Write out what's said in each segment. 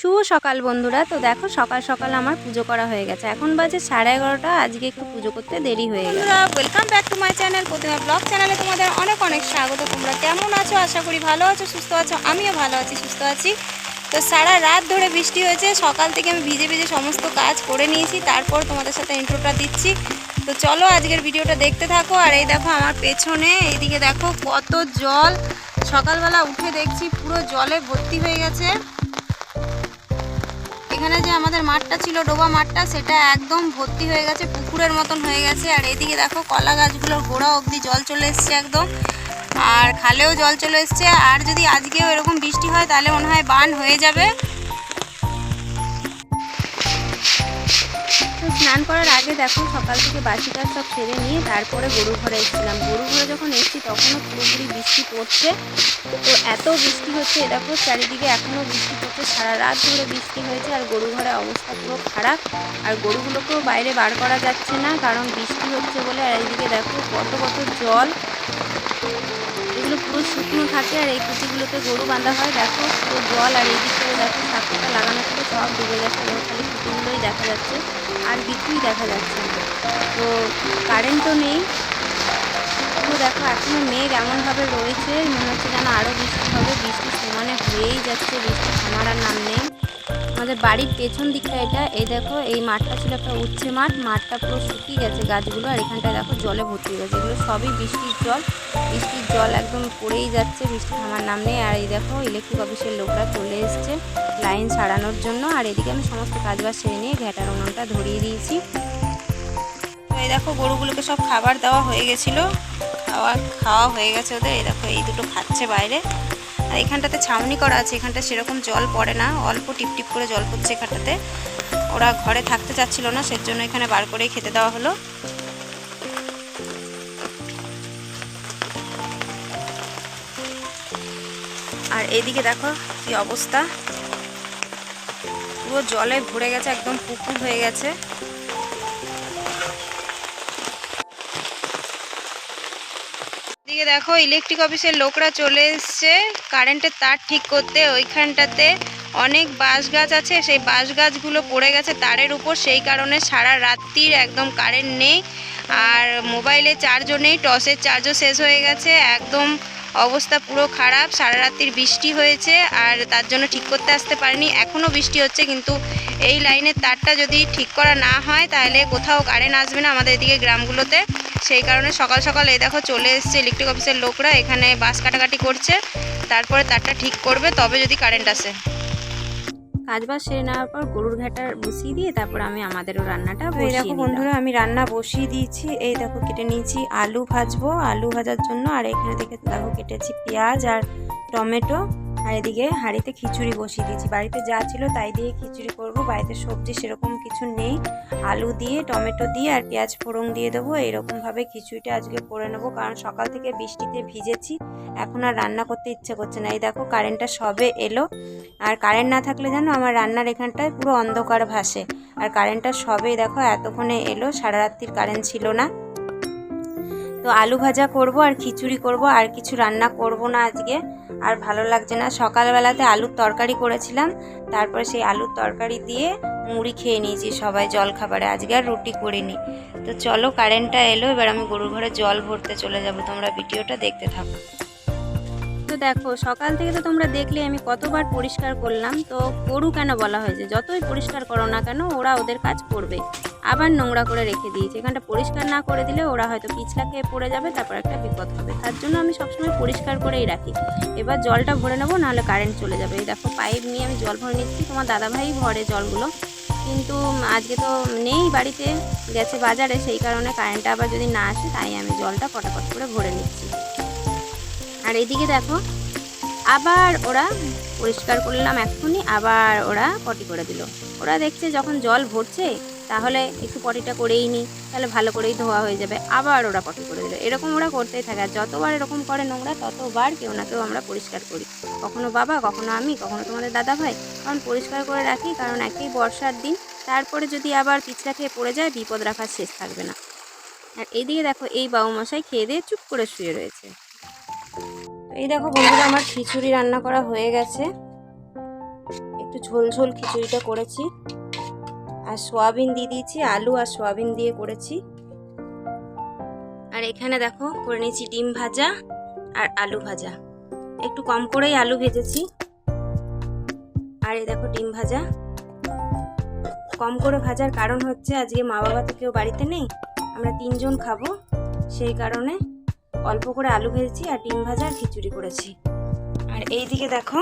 শুভ সকাল বন্ধুরা। তো দেখো সকাল সকাল আমার পুজো করা হয়ে গেছে। এখন বাজে সাড়ে এগারোটা, আজকে একটু পুজো করতে দেরি হয়ে বন্ধুরা welcome back to my channel Pratima blog চ্যানেলে তোমাদের অনেক অনেক স্বাগত। তোমরা কেমন আছো? আশা করি ভালো আছো, সুস্থ আছো, আমিও ভালো আছি, সুস্থ আছি। তো সারা রাত ধরে বৃষ্টি হয়েছে, সকাল থেকে আমি ভিজে ভিজে সমস্ত কাজ করে নিয়েছি, তারপর তোমাদের সাথে ইন্ট্রোটা দিচ্ছি। তো চলো আজকের ভিডিওটা দেখতে থাকো, আর এই দেখো আমার পেছনে, এইদিকে দেখো কত জল। সকালবেলা উঠে দেখছি পুরো জলে ভর্তি হয়ে গেছে। এখানে যে আমাদের মাঠটা ছিল, ডোবা মাঠটা, সেটা একদম ভর্তি হয়ে গেছে, পুকুরের মতন হয়ে গেছে। আর এদিকে দেখো, কলা গাছগুলোর গোড়া অবধি জল চলে এসছে একদম। আর খালেও জল চলে এসছে। আর যদি আজকেও এরকম বৃষ্টি হয়, তাহলে মনে হয় বান হয়ে যাবে। স্নান করার আগে দেখো সকাল থেকে বাসি কাজ সব ছেড়ে নিয়ে তারপরে গরু ঘরে এসেছিলাম। গরু ঘরে যখন এসেছি তখনও পুরোপুরি বৃষ্টি পড়ছে। তো এত বৃষ্টি হচ্ছে দেখো চারিদিকে এখনও বৃষ্টি পড়ছে। সারা রাত ধরে বৃষ্টি হয়েছে আর গরু ঘরে অবস্থা পুরো খারাপ। আর গরুগুলোকেও বাইরে বার করা যাচ্ছে না কারণ বৃষ্টি হচ্ছে বলে আর এইদিকে দেখো কত কত জল। এগুলো পুরো শুকনো থাকে আর এই কুচিগুলোতে গরু বাঁধা হয়। দেখো, পুরো জল আর এইদিকে দেখো, সাপটা লাগানো ছিল সব ডুবে গেছে খালি কুচিগুলোই দেখা যাচ্ছে আর কিছুই দেখা যাচ্ছে না। তো কারেন্টও নেই। তো দেখো এখনও মেঘ এমনভাবে রয়েছে, মনে হচ্ছে যেন আরও বৃষ্টি হবে। বৃষ্টি সমানে হয়েই যাচ্ছে, বৃষ্টি থামার আর নাম নেই। আমাদের বাড়ির পেছন দিকটা এটা। এই দেখো, এই মাঠটা ছিল একটা উচ্ছে মাঠ। মাঠটা পুরো শুকিয়ে গেছে গাছগুলো, আর এখানটায় দেখো জলে ভর্তি হয়ে গেছে। এগুলো সবই বৃষ্টির জল। বৃষ্টির জল একদম পড়েই যাচ্ছে, বৃষ্টি থামার নাম নেই। আর এই দেখো ইলেকট্রিক অফিসের লোকরা চলে এসছে লাইন সারানোর জন্য। আর এদিকে আমি সমস্ত কাজবাজ সেরে নিয়ে ঘ্যাটার উনুনটা ধরিয়ে দিয়েছি। তো এই দেখো, গরুগুলোকে সব খাবার দেওয়া হয়ে গেছিল। খাওয়া খাওয়া হয়ে গেছে ওদের। এই দেখো, এই দুটো খাচ্ছে বাইরে। আর এখানটাতে ছাউনি করা আছে, এখানটা সেরকম জল পড়ে না, অল্প টিপ টিপ করে জল পড়ছে এখানটাতে। ওরা ঘরে থাকতে চাচ্ছিল না সের জন্য এখানে বার করেই খেতে দেওয়া হলো। আর এইদিকে দেখো কি অবস্থা। পুরো জলে ভরে গেছে, একদম পুকুর হয়ে গেছে। দেখো ইলেকট্রিক অফিসের লোকরা চলে এসছে। কারেন্টের তার ঠিক করতে ওইখানটাতে অনেক বাঁশ গাছ আছে। সেই বাঁশ গাছগুলো পড়ে গেছে তারের উপর। সেই কারণে সারা রাত্রির একদম কারেন্ট নেই। আর মোবাইলে চার্জও নেই টসের চার্জও শেষ হয়ে গেছে। একদম অবস্থা পুরো খারাপ। সারা রাত্রির বৃষ্টি হয়েছে আর তার জন্য ঠিক করতে আসতে পারিনি। এখনও বৃষ্টি হচ্ছে, কিন্তু এই লাইনের তারটা যদি ঠিক করা না হয়, তাহলে কোথাও কারেন্ট আসবে না আমাদের এদিকে গ্রামগুলোতে। সেই কারণে সকাল সকাল এই দেখো চলে এসছে ইলেকট্রিক অফিসের লোকরা এখানে বাস কাটাকাটি করছে। তারপরে তারটা ঠিক করবে তবে যদি কারেন্ট আসে। কাজ বাজ সেরে নেওয়ার পর গরুর ঘাটা বসিয়ে দিয়ে তারপর আমি আমাদেরও রান্নাটা এই দেখো বন্ধুরা আমি রান্না বসিয়ে দিয়েছি। এই দেখো কেটে নিয়েছি আলু ভাজবো। আলু ভাজার জন্য আর এখানে দেখে দেখো কেটেছি পেঁয়াজ আর টমেটো। আর এদিকে হাঁড়িতে খিচুড়ি বসিয়ে দিয়েছি। বাড়িতে যা ছিল তাই দিয়ে খিচুড়ি করব। বাড়িতে সবজি সেরকম কিছু নেই। আলু দিয়ে, টমেটো দিয়ে আর পেঁয়াজ ফোড়ন দিয়ে দেবো। এরকমভাবে খিচুড়িটা আজকে করে নেব। কারণ সকাল থেকে বৃষ্টিতে ভিজেছি। এখন আর রান্না করতে ইচ্ছে করছে না। এই দেখো কারেন্টটা সবে এলো। আর কারেন্ট না থাকলে জানো আমার রান্নার এখানটায় পুরো অন্ধকার ভাসে। আর কারেন্টটা সবেই দেখো এতক্ষণে এলো। সারা রাত্রির কারেন্ট ছিল না। তো আলু ভাজা করব আর খিচুড়ি করব, আর কিছু রান্না করব না আজকে। আর ভালো লাগছে না। সকালবেলাতে আলুর তরকারি করেছিলাম, তারপর সেই আলুর তরকারি দিয়ে মুড়ি খেয়ে নিয়েছি সবাই জল খাবারে আজকে আর রুটি করিনি। তো চলো কারেন্টটা এলো, এবার আমি গরুর ঘরে জল ভরতে চলে যাব। তোমরা ভিডিওটা দেখতে থাকো। তো দেখো, সকাল থেকে তো তোমরা দেখলে আমি কতবার পরিষ্কার করলাম। তো গরু কেন বলা হয়েছে? যতই পরিষ্কার করো না কেন, ওরা ওদের কাজ করবে। আবার নোংরা করে রেখে দিয়েছে। এখানটা পরিষ্কার না করে দিলে ওরা হয়তো পিছলা খেয়ে পড়ে যাবে, তারপর একটা বিপদ হবে। তার জন্য আমি সবসময় পরিষ্কার করেই রাখি। এবার জলটা ভরে নেব, নাহলে কারেন্ট চলে যাবে। এই দেখো পাইপ নিয়ে আমি জল ভরে নিচ্ছি। তোমার দাদাভাই ভরে জলগুলো। কিন্তু আজকে তো নেই বাড়িতে, গেছে বাজারে, সেই কারণে কারেন্টটা আবার যদি না আসে, তাই আমি জলটা পটাপট করে ভরে নিচ্ছি। আর এদিকে দেখো, আবার ওরা পরিষ্কার করলাম এক্ষুনি, আবার ওরা পটি করে দিল। ওরা দেখছে যখন জল ভরছে, তাহলে একটু পটিটা করেই নিই তাহলে ভালো করেই ধোয়া হয়ে যাবে, আবার ওরা পটি করে দিল। এরকম ওরা করতেই থাকে, আর যতবার এরকম করে নোংরা, ততবার কেউ না কেউ আমরা পরিষ্কার করি। কখনো বাবা, কখনো আমি, কখনো তোমাদের দাদা ভাই, কারণ পরিষ্কার করে রাখি, কারণ একই বর্ষার দিন, তারপরে যদি আবার পিছলা খেয়ে পড়ে যায়, বিপদ রাখার শেষ থাকবে না। আর এইদিকে দেখো, এই বাবু মশাই খেয়ে দিয়ে চুপ করে শুয়ে রয়েছে। এই দেখো বন্ধুরা, আমার খিচুড়ি রান্না করা হয়ে গেছে। একটু ঝোল ঝোল খিচুড়িটা করেছি। আর সোয়াবিন দিয়ে দিয়েছি, আলু আর সোয়াবিন দিয়ে করেছি। আর এখানে দেখো, করে নিয়েছি ডিম ভাজা আর আলু ভাজা। একটু কম করেই আলু ভেজেছি। আর এই দেখো ডিম ভাজা। কম করে ভাজার কারণ হচ্ছে, আজকে মা বাবা তো কেউ বাড়িতে নেই, আমরা তিনজন খাব। সেই কারণে অল্প করে আলু ভেজেছি আর ডিম ভাজা আর খিচুড়ি করেছি। আর এই দিকে দেখো,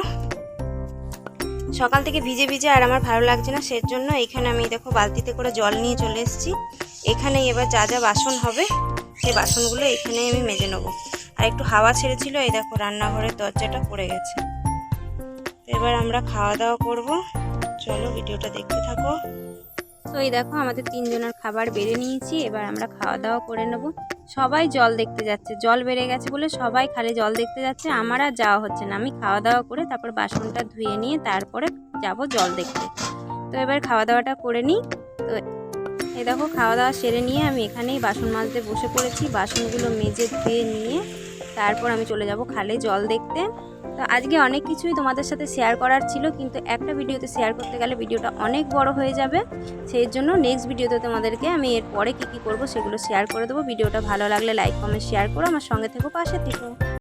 সকাল থেকে ভিজে ভিজে আর আমার ভালো লাগছে না সেই জন্য এখানে আমি দেখো বালতিতে করে জল নিয়ে চলে এসেছি। এখানেই এবার যা যা বাসন হবে, সেই বাসনগুলো এখানেই আমি মেজে নেব। আর একটু হাওয়া ছেড়েছিল, এই দেখো রান্নাঘরের দরজাটা পড়ে গেছে। এবার আমরা খাওয়া দাওয়া করব। চলো ভিডিওটা দেখতে থাকো। তো এই দেখো আমাদের তিনজনের খাবার বেড়ে নিয়েছি, এবার আমরা খাওয়া দাওয়া করে নেব। সবাই জল দেখতে যাচ্ছে, জল বেড়ে গেছে বলে সবাই খালি জল দেখতে যাচ্ছে, আমার আর যাওয়া হচ্ছে না। আমি খাওয়া দাওয়া করে তারপর বাসনটা ধুয়ে নিয়ে তারপরে যাব জল দেখতে। তো এবার খাওয়া দাওয়াটা করে নিই। তো এই দেখো খাওয়া দাওয়া সেরে নিয়ে আমি এখানেই বাসন মাজতে বসে পড়েছি। বাসনগুলো মেজে ধুয়ে নিয়ে তারপর আমি চলে যাব খালে জল দেখতে। তো আজকে অনেক কিছুই তোমাদের সাথে শেয়ার করার ছিল, কিন্তু একটা ভিডিওতে শেয়ার করতে গেলে ভিডিওটা অনেক বড় হয়ে যাবে। সেই জন্য নেক্সট ভিডিওতে তোমাদেরকে আমি এরপরে কী কী করব সেগুলো শেয়ার করে দেবো। ভিডিওটা ভালো লাগলে লাইক কমেন্ট শেয়ার করো আমার সঙ্গে থেকো পাশে থেকো।